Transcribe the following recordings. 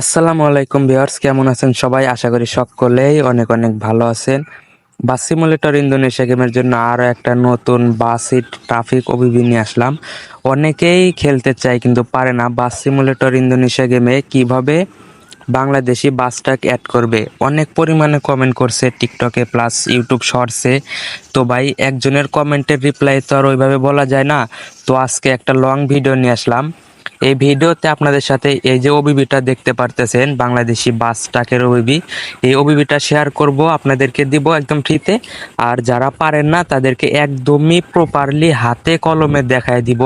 আসসালামু আলাইকুম ভিউয়ার্স, কেমন আছেন সবাই? আশা করি সকলেই অনেক অনেক ভালো আছেন। বাস সিমুলেটর ইন্দোনেশিয়া গেমের জন্য আরও একটা নতুন বাসিট ট্রাফিক অভিবি নিয়ে আসলাম। অনেকেই খেলতে চায় কিন্তু পারে না বাস সিমুলেটর ইন্দোনেশিয়া গেমে কীভাবে বাংলাদেশি বাসটাকে অ্যাড করবে। অনেক পরিমাণে কমেন্ট করছে টিকটকে প্লাস ইউটিউব শর্টসে তো ভাই, একজনের কমেন্টের রিপ্লাই তো আর ওইভাবে বলা যায় না। তো আজকে একটা লং ভিডিও নিয়ে আসলাম। এই ভিডিওতে আপনাদের সাথে এই যে ওবিবিটা দেখতে পারতেছেন, বাংলাদেশি বাস ট্রাকের ওবিবি, এই ওবিবিটা শেয়ার করব, আপনাদেরকে দিব একদম ফ্রিতে। আর যারা পারেন না, তাদেরকে একদমই প্রপারলি হাতে কলমে দেখায় দিব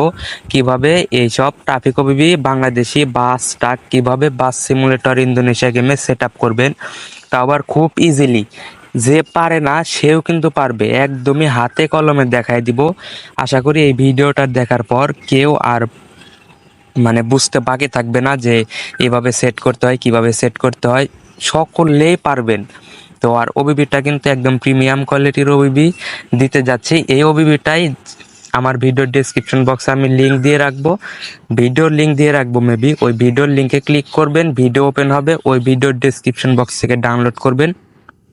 কীভাবে এইসব traffic O B B, Bangladeshi bus truck কীভাবে বাস সিমুলেটর ইন্দোনেশিয়া গেমে সেট করবেন। তা আবার খুব ইজিলি যে পারে না, সেও কিন্তু পারবে। একদমই হাতে কলমে দেখায় দিব। আশা করি এই ভিডিওটা দেখার পর কেউ আর মানে বুঝতে বাকি থাকবে না যে এভাবে সেট করতে হয়, কীভাবে সেট করতে হয়। সকলেই পারবেন। তো আর ওবিবিটা কিন্তু একদম প্রিমিয়াম কোয়ালিটির ওবিবি দিতে যাচ্ছি। এই ওবিবিটাই আমার ভিডিওর ডিসক্রিপশন বক্সে আমি লিঙ্ক দিয়ে রাখব। ভিডিওর লিঙ্ক দিয়ে রাখব মেবি ওই ভিডিওর লিঙ্কে ক্লিক করবেন ভিডিও ওপেন হবে। ওই ভিডিওর ডিসক্রিপশন বক্স থেকে ডাউনলোড করবেন।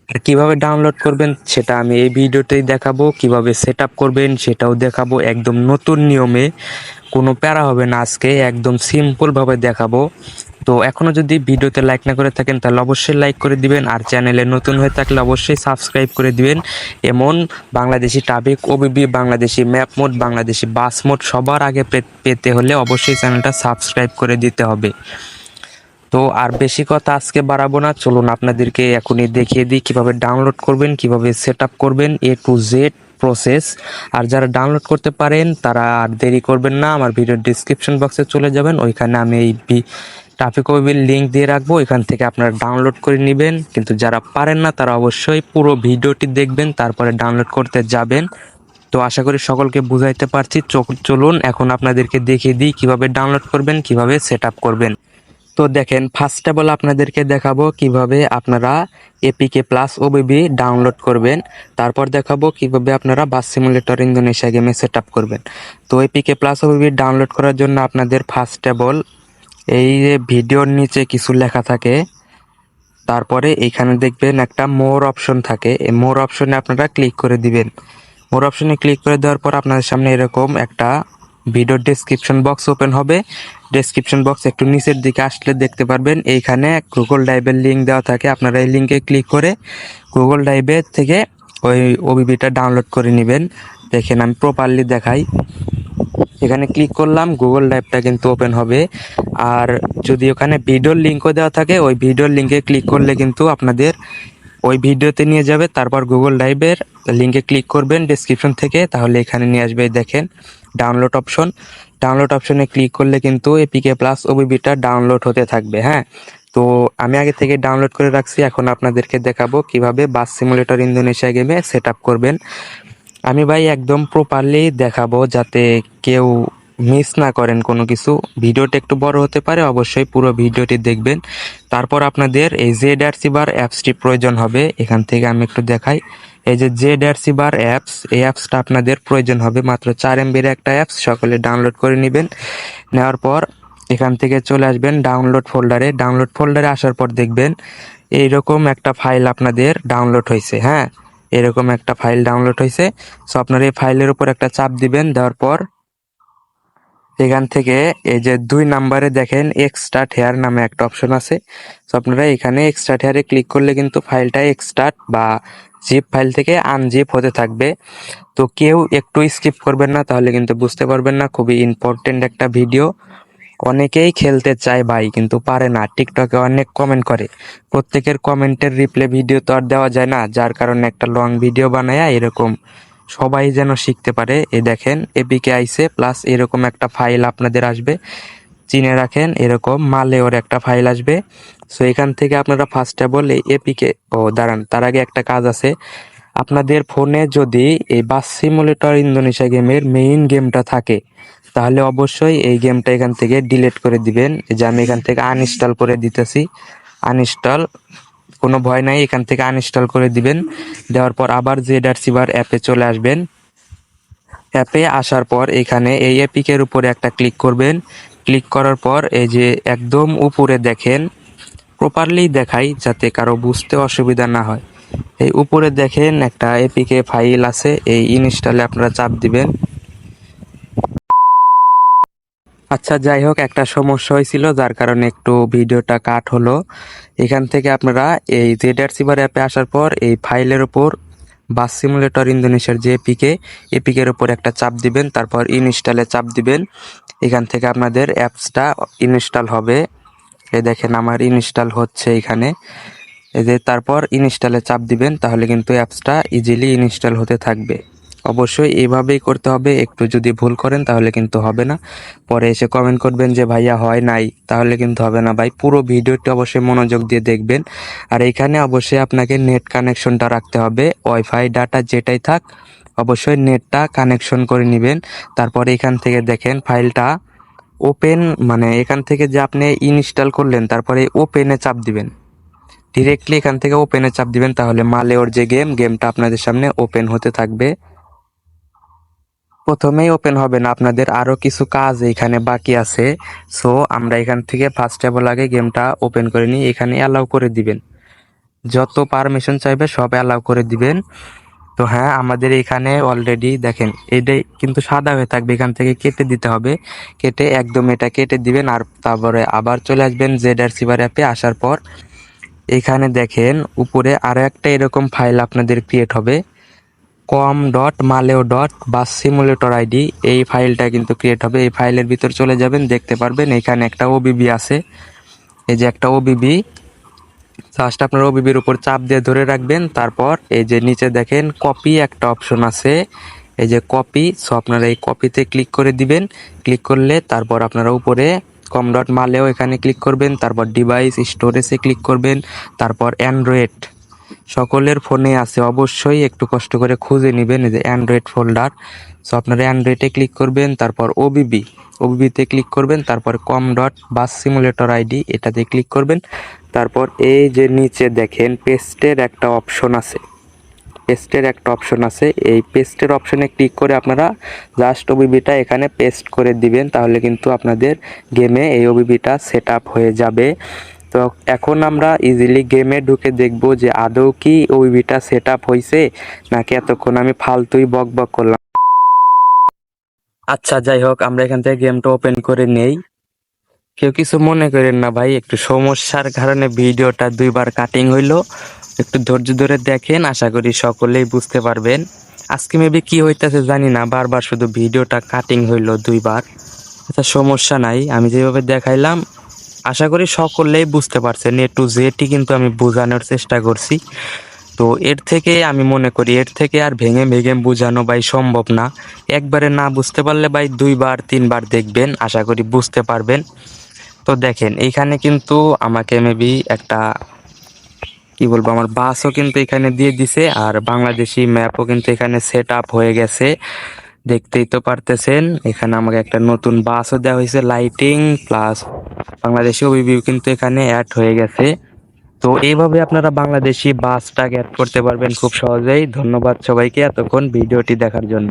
আর কীভাবে ডাউনলোড করবেন সেটা আমি এই ভিডিওতেই দেখাবো। কীভাবে সেট করবেন সেটাও দেখাবো। একদম নতুন নিয়মে কোনো প্যারা হবে না আজকে, একদম সিম্পলভাবে দেখাবো। তো এখনও যদি ভিডিওতে লাইক না করে থাকেন, তাহলে অবশ্যই লাইক করে দিবেন। আর চ্যানেলে নতুন হয়ে থাকলে অবশ্যই সাবস্ক্রাইব করে দিবেন। এমন Bangladeshi traffic O B B Bangladeshi map mod Bangladeshi bus mod সবার আগে পেতে হলে অবশ্যই চ্যানেলটা সাবস্ক্রাইব করে দিতে হবে। তো আর বেশি কথা আজকে বাড়াবো না। চলুন আপনাদেরকে এখনই দেখিয়ে দিই কীভাবে ডাউনলোড করবেন, কীভাবে সেট করবেন এ টু জেড প্রসেস আর যারা ডাউনলোড করতে পারেন, তারা আর দেরি করবেন না, আমার ভিডিওর ডিসক্রিপশন বক্সে চলে যাবেন। ওইখানে আমি এই ট্রাফিক ওয়েবির লিঙ্ক দিয়ে রাখব। ওইখান থেকে আপনারা ডাউনলোড করে নেবেন। কিন্তু যারা পারেন না, তারা অবশ্যই পুরো ভিডিওটি দেখবেন, তারপরে ডাউনলোড করতে যাবেন। তো আশা করি সকলকে বুঝাইতে পারছি। চলুন এখন আপনাদেরকে দেখিয়ে দিই কীভাবে ডাউনলোড করবেন, কীভাবে সেট করবেন। তো দেখেন ফার্স্ট অফ আপনাদেরকে দেখাবো কীভাবে আপনারা এপিকে প্লাস ওবিবি ডাউনলোড করবেন। তারপর দেখাবো কীভাবে আপনারা বাস সিমুলেটর ইন্দোনেশিয়া গেমে সেট করবেন। তো এপিকে প্লাস ওবিবি ডাউনলোড করার জন্য আপনাদের ফার্স্ট অফ এই যে ভিডিওর নিচে কিছু লেখা থাকে, তারপরে এখানে দেখবেন একটা মোর অপশন থাকে। এই মোর অপশনে আপনারা ক্লিক করে দিবেন। মোর অপশনে ক্লিক করে দেওয়ার পর আপনাদের সামনে এরকম একটা ভিডিও ডেসক্রিপশন বক্স ওপেন হবে। ডেসক্রিপশন বক্স একটু নিচের দিকে আসলে দেখতে পারবেন। এইখানে গুগল ড্রাইভের লিঙ্ক দেওয়া থাকে। আপনারা এই লিঙ্কে ক্লিক করে গুগল ড্রাইভের থেকে ওই ওবিবিটা ডাউনলোড করে নেবেন। দেখেন, আমি প্রপারলি দেখাই। এখানে ক্লিক করলাম গুগল ড্রাইভটা কিন্তু ওপেন হবে। আর যদি ওখানে ভিডিওর লিঙ্কও দেওয়া থাকে, ওই ভিডিওর লিঙ্কে ক্লিক করলে কিন্তু আপনাদের ওই ভিডিওতে নিয়ে যাবে। তারপর গুগল ড্রাইভের লিঙ্কে ক্লিক করবেন ডেসক্রিপশন থেকে। তাহলে এখানে নিয়ে আসবে দেখেন। ডাউনলোড অপশন ডাউনলোড অপশনে ক্লিক করলে কিন্তু এপিকে প্লাস ওবিবিটা ডাউনলোড হতে থাকবে হ্যাঁ? তো আমি আগে থেকে ডাউনলোড করে রাখছি, এখন আপনাদেরকে দেখাবো কীভাবে বাস সিমুলেটর ইন্দোনেশিয়া গেমে সেট করবেন। আমি ভাই একদম প্রপারলি দেখাবো যাতে কেউ মিস না করেন কোনো কিছু। ভিডিওটা একটু বড় হতে পারে, অবশ্যই পুরো ভিডিওটি দেখবেন। তারপর আপনাদের এই জেড আর বার অ্যাপসটি প্রয়োজন হবে, এখান থেকে আমি একটু দেখাই। এই যে জেড আর বার অ্যাপস এই অ্যাপসটা আপনাদের প্রয়োজন হবে মাত্র চার এমবির একটা অ্যাপস সকলে ডাউনলোড করে নেবেন। নেওয়ার পর এখান থেকে চলে আসবেন ডাউনলোড ফোল্ডারে ডাউনলোড ফোল্ডারে আসার পর দেখবেন এইরকম একটা ফাইল আপনাদের ডাউনলোড হয়েছে হ্যাঁ? এরকম একটা ফাইল ডাউনলোড হয়েছে। সো আপনার এই ফাইলের উপর একটা চাপ দিবেন, দেওয়ার পর এখান থেকে এই যে দুই নাম্বারে দেখেন এক্সট্রাট হেয়ার নামে একটা অপশন আছে। সো আপনারা এখানে এক্সট্রাট হেয়ারে ক্লিক করলে কিন্তু ফাইলটা এক্সট্রাট বা জিপ ফাইল থেকে আনজিপ হতে থাকবে। তো কেউ একটু স্কিপ করবেন না, তাহলে কিন্তু বুঝতে পারবেন না, খুবই ইম্পর্টেন্ট একটা ভিডিও অনেকেই খেলতে চায় ভাই, কিন্তু পারে না। টিকটকে অনেক কমেন্ট করে। প্রত্যেকের কমেন্টের রিপ্লে ভিডিও তো আর দেওয়া যায় না, যার কারণে একটা লং ভিডিও বানায় এরকম সবাই যেন শিখতে পারে। এ দেখেন এপিকে আইসে প্লাস এরকম একটা ফাইল আপনাদের আসবে। চিনে রাখেন, এরকম মালেওর একটা ফাইল আসবে। সো এখান থেকে আপনারা ফার্স্ট অফ অল এই এপিকে ও, দাঁড়ান, তার আগে একটা কাজ আছে। আপনাদের ফোনে যদি এই বাস সিমুলেটর ইন্দোনেশিয়া গেমের মেইন গেমটা থাকে, তাহলে অবশ্যই এই গেমটা এখান থেকে ডিলিট করে দিবেন। যে আমি এখান থেকে আনইনস্টল করে দিতেছি। আনইনস্টল কোনো ভয় নাই, এখান থেকে আনইনস্টল করে দিবেন। দেওয়ার পর আবার জেড আর সিবার অ্যাপে চলে আসবেন। অ্যাপে আসার পর এখানে এই এপিকের উপরে একটা ক্লিক করবেন। ক্লিক করার পর এই যে একদম উপরে দেখেন প্রপারলি দেখাই যাতে কারও বুঝতে অসুবিধা না হয়। এই উপরে দেখেন একটা এপিকে ফাইল আছে, এই ইনস্টলে আপনারা চাপ দিবেন। আচ্ছা যাই হোক, একটা সমস্যা হয়েছিল, যার কারণে একটু ভিডিওটা কাট হলো। এখান থেকে আপনারা এই জেডার সিভার অ্যাপে আসার পর এই ফাইলের ওপর বাস সিমুলেটর ইন্দোনেশিয়ার যে এপিকে এপিকের ওপর একটা চাপ দিবেন, তারপর ইনস্টলে চাপ দিবেন। এখান থেকে আপনাদের অ্যাপসটা ইনস্টল হবে। এই দেখেন, আমার ইনস্টল হচ্ছে এখানে। এই যে তারপর ইনস্টলে চাপ দিবেন, তাহলে কিন্তু অ্যাপসটা ইজিলি ইনস্টল হতে থাকবে। অবশ্যই এইভাবেই করতে হবে। একটু যদি ভুল করেন তাহলে কিন্তু হবে না। পরে এসে কমেন্ট করবেন যে, ভাইয়া, হয় নাই। তাহলে কিন্তু হবে না। ভাই, পুরো ভিডিওটি অবশ্যই মনোযোগ দিয়ে দেখবেন। আর এখানে অবশ্যই আপনাকে নেট কানেকশনটা রাখতে হবে। ওয়াইফাই ডাটা যেটাই থাক, অবশ্যই নেটটা কানেকশন করে নেবেন। তারপরে এখান থেকে দেখেন ফাইলটা ওপেন মানে এখান থেকে যে আপনি ইনস্টল করলেন, তারপরে ওপেনে চাপ দিবেন। ডিরেক্টলি এখান থেকে ওপেনে চাপ দিবেন, তাহলে মালেওর যে গেম গেমটা আপনাদের সামনে ওপেন হতে থাকবে। প্রথমেই ওপেন হবে না, আপনাদের আরও কিছু কাজ এখানে বাকি আছে। সো আমরা এখান থেকে ফার্স্ট অল আগে গেমটা ওপেন করে নিই, এখানে অ্যালাউ করে দিবেন। যত পারমিশন চাইবে, সব অ্যালাউ করে দিবেন। তো হ্যাঁ আমাদের এখানে অলরেডি দেখেন, এটাই কিন্তু সাদা হয়ে থাকবে, এখান থেকে কেটে দিতে হবে। কেটে একদম এটা কেটে দিবেন, আর তারপরে আবার চলে আসবেন জেড আর সিভার অ্যাপে আসার পর। এখানে দেখেন, উপরে আরও একটা এরকম ফাইল আপনাদের ক্রিয়েট হবে। কম ডট মালেও ডট বা সিমুলেটর আইডি এই ফাইলটা কিন্তু ক্রিয়েট হবে। এই ফাইলের ভিতর চলে যাবেন, দেখতে পারবেন, এখানে একটা ওবিবি আছে। এই যে একটা ওবিবি জাস্ট আপনার ওবিবির উপর চাপ দিয়ে ধরে রাখবেন, তারপর এই যে নিচে দেখেন কপি একটা অপশন আছে। এই যে কপি সো আপনারা এই কপিতে ক্লিক করে দিবেন। ক্লিক করলে তারপর আপনারা উপরে কম ডট মালেও এখানে ক্লিক করবেন, তারপর ডিভাইস স্টোরেজে ক্লিক করবেন, তারপর অ্যান্ড্রয়েড সকলের ফোনে আছে, অবশ্যই একটু কষ্ট করে খুঁজে নেবেন যে অ্যান্ড্রয়েড ফোল্ডার সো আপনারা অ্যান্ড্রয়েডে ক্লিক করবেন, তারপর ওবিবি ওবিবিতে ক্লিক করবেন, তারপর com dot bus simulator I D এটাতে ক্লিক করবেন। তারপর এই যে নিচে দেখেন পেস্টের একটা অপশন আছে। পেস্টের একটা অপশন আছে। এই পেস্টের অপশনে ক্লিক করে আপনারা জাস্ট ওবিবিটা এখানে পেস্ট করে দিবেন, তাহলে কিন্তু আপনাদের গেমে এই ওবিবিটা সেট হয়ে যাবে। তো এখন আমরা ইজিলি গেমে ঢুকে দেখব যে আদৌ কি ওবিবিটা সেট আপ হয়েছে নাকি এতক্ষণ আমি ফালতুই বক বক করলাম। আচ্ছা যাই হোক, আমরা এখান থেকে গেমটা ওপেন করে নেই। কেউ কিছু মনে করেন না ভাই, একটু সমস্যার কারণে ভিডিওটা দুইবার কাটিং হইল। একটু ধৈর্য ধরে দেখেন, আশা করি সকলেই বুঝতে পারবেন। আজকে মেবি কি হইতেছে জানি না, বারবার শুধু ভিডিওটা কাটিং হইল দুইবার। আচ্ছা সমস্যা নাই, আমি যেভাবে দেখাইলাম আশা করি সকলেই বুঝতে পারছেন এ টু জেডই কিন্তু আমি বোঝানোর চেষ্টা করছি। তো এর থেকে আমি মনে করি, এর থেকে আর ভেঙে ভেঙে বোঝানো ভাই সম্ভব না। একবারে না বুঝতে পারলে ভাই দুইবার, তিনবার দেখবেন, আশা করি বুঝতে পারবেন। তো দেখেন, এইখানে কিন্তু আমাকে মেবি একটা, কি বলব, আমার বাসও কিন্তু এখানে দিয়ে দিছে, আর বাংলাদেশি ম্যাপও কিন্তু এখানে সেট আপ হয়ে গেছে। দেখতেই তো পারতেছেন, এখানে আমাকে একটা নতুন বাসও দেওয়া হয়েছে লাইটিং প্লাস বাংলাদেশি রিভিউ কিন্তু এখানে অ্যাড হয়ে গেছে। তো এইভাবে আপনারা বাংলাদেশি বাস বাসটা অ্যাড করতে পারবেন খুব সহজেই। ধন্যবাদ সবাইকে এতক্ষণ ভিডিওটি দেখার জন্য।